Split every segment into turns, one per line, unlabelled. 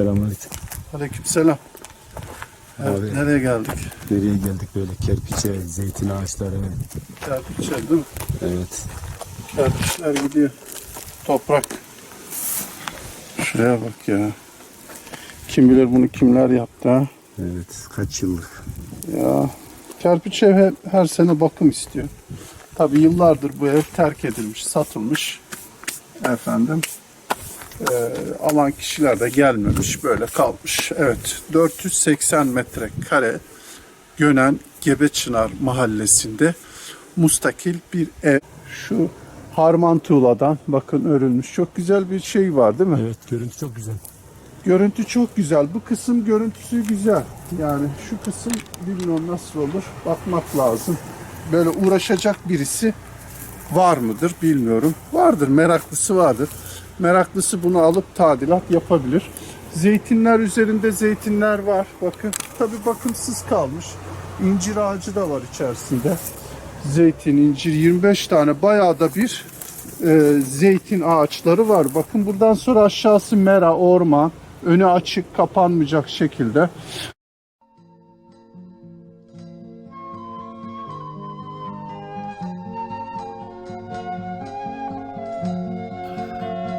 Selamünaleyküm.
Aleykümselam. Evet,
Abi.
nereye geldik?
Nereye geldik böyle kerpiçe, zeytin ağaçları.
Kerpiçler değil mi?
Evet.
Kerpiçler gidiyor. Toprak. Şuraya bak ya. Kim bilir bunu kimler yaptı ha?
Evet. Kaç yıllık.
Ya kerpiç ev her, her sene bakım istiyor. Tabi yıllardır bu ev terk edilmiş, satılmış. Efendim. Ee, alan kişiler de gelmemiş, böyle kalmış. Evet, 480 metrekare Gönen Gebeçınar mahallesinde mustakil bir ev. Şu harman tuğladan bakın örülmüş. Çok güzel bir şey var değil mi?
Evet. Görüntü çok güzel.
Görüntü çok güzel. Bu kısım görüntüsü güzel. Yani şu kısım bilmiyorum nasıl olur. Bakmak lazım. Böyle uğraşacak birisi var mıdır bilmiyorum. Vardır. Meraklısı vardır. Meraklısı bunu alıp tadilat yapabilir. Zeytinler üzerinde zeytinler var. Bakın. Tabi bakımsız kalmış. İncir ağacı da var içerisinde. Zeytin, incir 25 tane bayağı da bir e, zeytin ağaçları var. Bakın buradan sonra aşağısı mera, orman. Önü açık, kapanmayacak şekilde.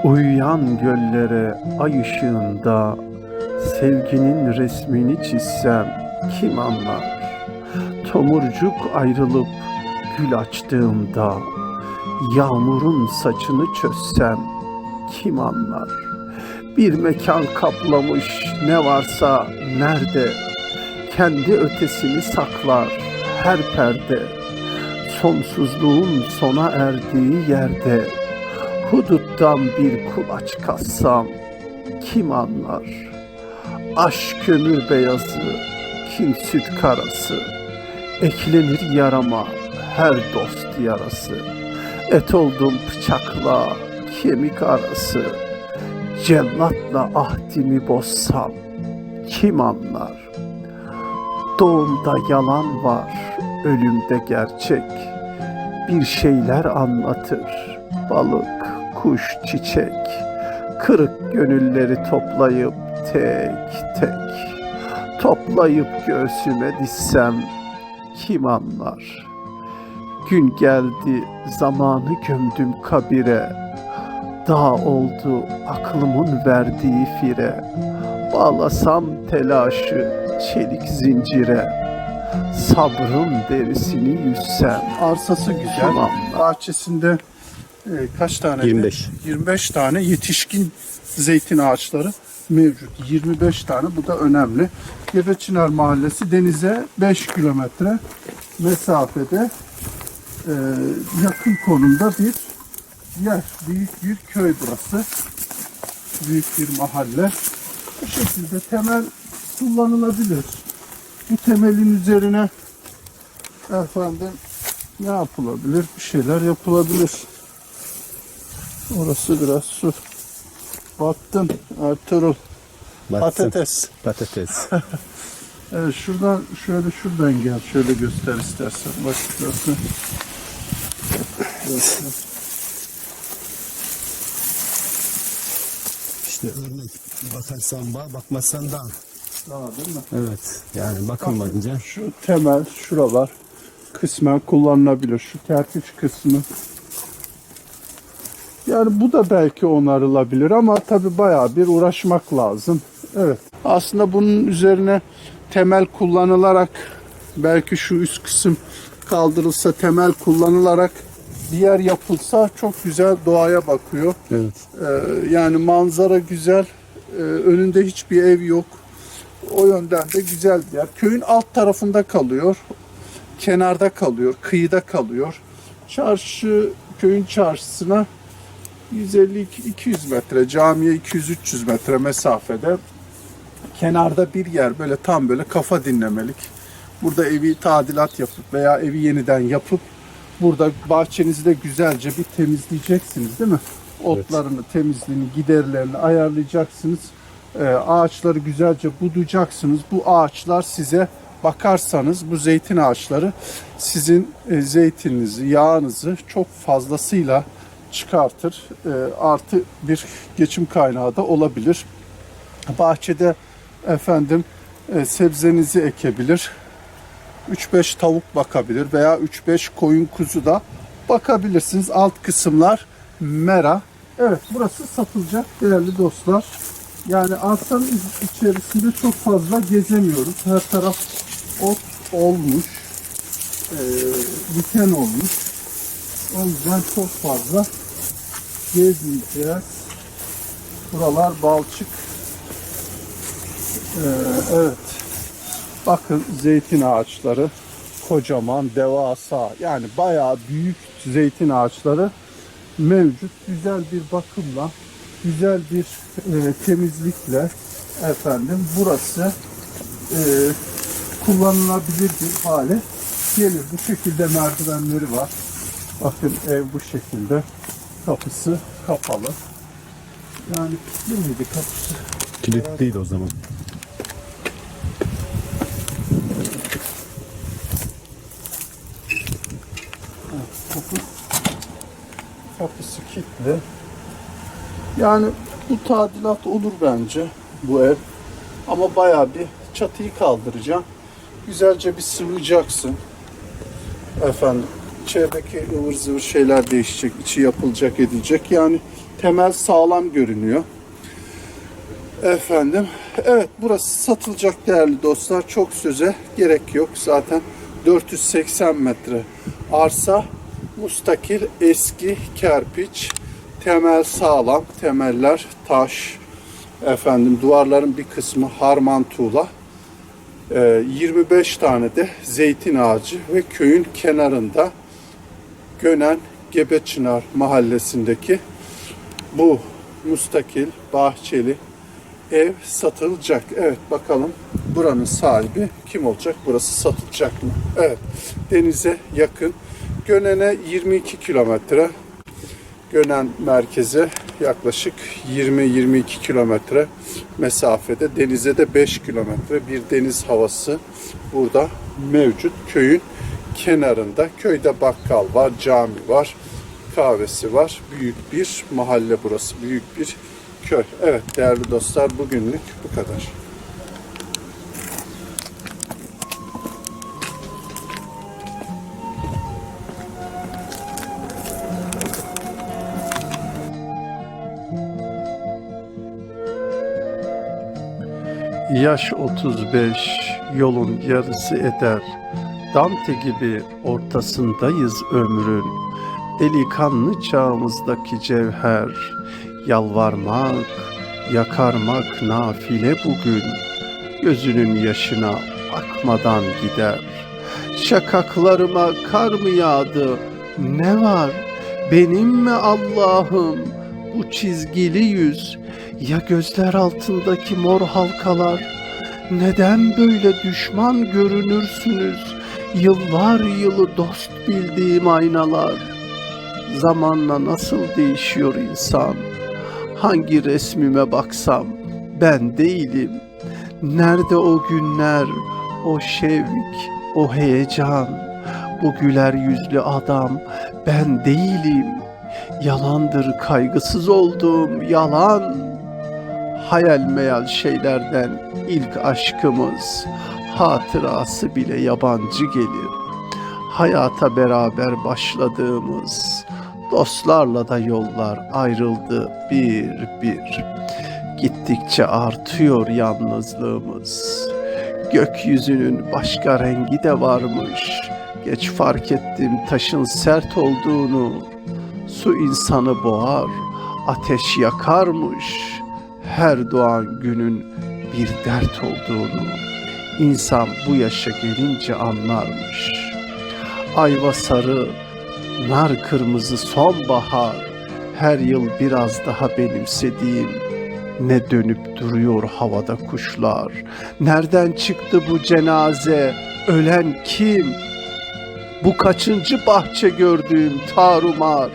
Uyuyan göllere ay ışığında sevginin resmini çizsem kim anlar? Tomurcuk ayrılıp gül açtığımda yağmurun saçını çözsem kim anlar? Bir mekan kaplamış ne varsa nerede? Kendi ötesini saklar her perde. Sonsuzluğun sona erdiği yerde huduttan bir kulaç kassam kim anlar? Aşk kömür beyazı, kin süt karası, eklenir yarama her dost yarası. Et oldum bıçakla kemik arası, cellatla ahdimi bozsam kim anlar? Doğumda yalan var, ölümde gerçek. Bir şeyler anlatır, balık, kuş, çiçek. Kırık gönülleri toplayıp tek tek. Toplayıp göğsüme dizsem kim anlar? Gün geldi zamanı gömdüm kabire. Dağ oldu aklımın verdiği fire. Bağlasam telaşı çelik zincire. Sabrın derisini yüzsem. Arsası güzel. Bahçesinde kaç tane?
25.
25 tane yetişkin zeytin ağaçları mevcut. 25 tane bu da önemli. Gebeçınar Mahallesi denize 5 kilometre mesafede e, yakın konumda bir yer. Büyük bir köy burası. Büyük bir mahalle. Bu şekilde temel kullanılabilir. Bu temelin üzerine efendim ne yapılabilir? Bir şeyler yapılabilir. Orası biraz su. Baktın Ertuğrul. Patates.
Patates.
Evet şuradan şöyle şuradan gel. Şöyle göster istersen. Bak şurası. Burası.
işte örnek. Bakarsan bağ, bakmazsan dağ.
Daha değil mi?
Evet. Yani bakılmayınca
Şu temel şuralar kısmen kullanılabilir. Şu kerpiç kısmı. Yani bu da belki onarılabilir ama tabi bayağı bir uğraşmak lazım. Evet. Aslında bunun üzerine temel kullanılarak belki şu üst kısım kaldırılsa temel kullanılarak bir yer yapılsa çok güzel doğaya bakıyor.
evet.
Ee, yani manzara güzel. Ee, önünde hiçbir ev yok. O yönden de güzel bir yer. Köyün alt tarafında kalıyor. Kenarda kalıyor. Kıyıda kalıyor. Çarşı, köyün çarşısına 150-200 metre, camiye 200-300 metre mesafede kenarda bir yer böyle tam böyle kafa dinlemelik. Burada evi tadilat yapıp veya evi yeniden yapıp burada bahçenizi de güzelce bir temizleyeceksiniz değil mi? Otlarını, temizliğini, giderlerini ayarlayacaksınız. Ee, ağaçları güzelce budayacaksınız. Bu ağaçlar size bakarsanız bu zeytin ağaçları sizin e, zeytininizi, yağınızı çok fazlasıyla çıkartır. Ee, artı bir geçim kaynağı da olabilir. bahçede efendim e, sebzenizi ekebilir. 3-5 tavuk bakabilir veya 3-5 koyun kuzu da bakabilirsiniz. Alt kısımlar mera. Evet burası satılacak değerli dostlar. Yani arsanın iç- içerisinde çok fazla gezemiyoruz. Her taraf ot olmuş. E, diken olmuş. O yüzden çok fazla gezmeyeceğiz. Buralar balçık. Ee, evet. Bakın zeytin ağaçları kocaman, devasa yani bayağı büyük zeytin ağaçları mevcut. Güzel bir bakımla, güzel bir e, temizlikle efendim burası e, kullanılabilir bir hale gelir. Bu şekilde merdivenleri var. Bakın ev bu şekilde. Kapısı kapalı. Yani kilitli miydi kapısı?
Kilitliydi o zaman.
Kapı, kapısı kilitli. Yani bu tadilat olur bence bu ev. Ama bayağı bir çatıyı kaldıracağım. Güzelce bir sıvayacaksın. Efendim içerideki ıvır zıvır şeyler değişecek. içi yapılacak edilecek. Yani temel sağlam görünüyor. Efendim evet burası satılacak değerli dostlar. Çok söze gerek yok. Zaten 480 metre arsa mustakil eski kerpiç temel sağlam temeller taş efendim duvarların bir kısmı harman tuğla Ee, 25 tane de zeytin ağacı ve köyün kenarında Gönen Gebeçınar mahallesindeki bu mustakil bahçeli ev satılacak. Evet bakalım buranın sahibi kim olacak? Burası satılacak mı? Evet denize yakın. Gönen'e 22 kilometre. Gönen merkeze yaklaşık 20-22 kilometre mesafede. Denize de 5 kilometre bir deniz havası burada mevcut. Köyün kenarında. Köyde bakkal var, cami var, kahvesi var. Büyük bir mahalle burası. Büyük bir köy. Evet değerli dostlar bugünlük bu kadar. Yaş 35, yolun yarısı eder. Dante gibi ortasındayız ömrün. Delikanlı çağımızdaki cevher. Yalvarmak, yakarmak nafile bugün. Gözünün yaşına bakmadan gider. Şakaklarıma kar mı yağdı? Ne var? Benim mi Allah'ım? Bu çizgili yüz, ya gözler altındaki mor halkalar? Neden böyle düşman görünürsünüz? Yıllar yılı dost bildiğim aynalar. Zamanla nasıl değişiyor insan? Hangi resmime baksam ben değilim. Nerede o günler, o şevk, o heyecan? Bu güler yüzlü adam ben değilim. Yalandır kaygısız olduğum yalan. Hayal meyal şeylerden ilk aşkımız hatırası bile yabancı gelir. Hayata beraber başladığımız dostlarla da yollar ayrıldı bir bir. Gittikçe artıyor yalnızlığımız. Gökyüzünün başka rengi de varmış. Geç fark ettim taşın sert olduğunu. Su insanı boğar, ateş yakarmış. Her doğan günün bir dert olduğunu insan bu yaşa gelince anlarmış. Ayva sarı, nar kırmızı sonbahar, her yıl biraz daha benimsediğim ne dönüp duruyor havada kuşlar. Nereden çıktı bu cenaze? Ölen kim? Bu kaçıncı bahçe gördüğüm tarumar?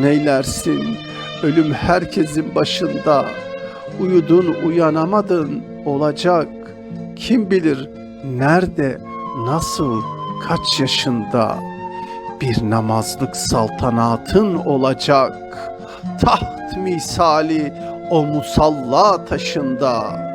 Neylersin? Ölüm herkesin başında. Uyudun uyanamadın olacak. Kim bilir nerede, nasıl, kaç yaşında bir namazlık saltanatın olacak. Taht misali
o musalla taşında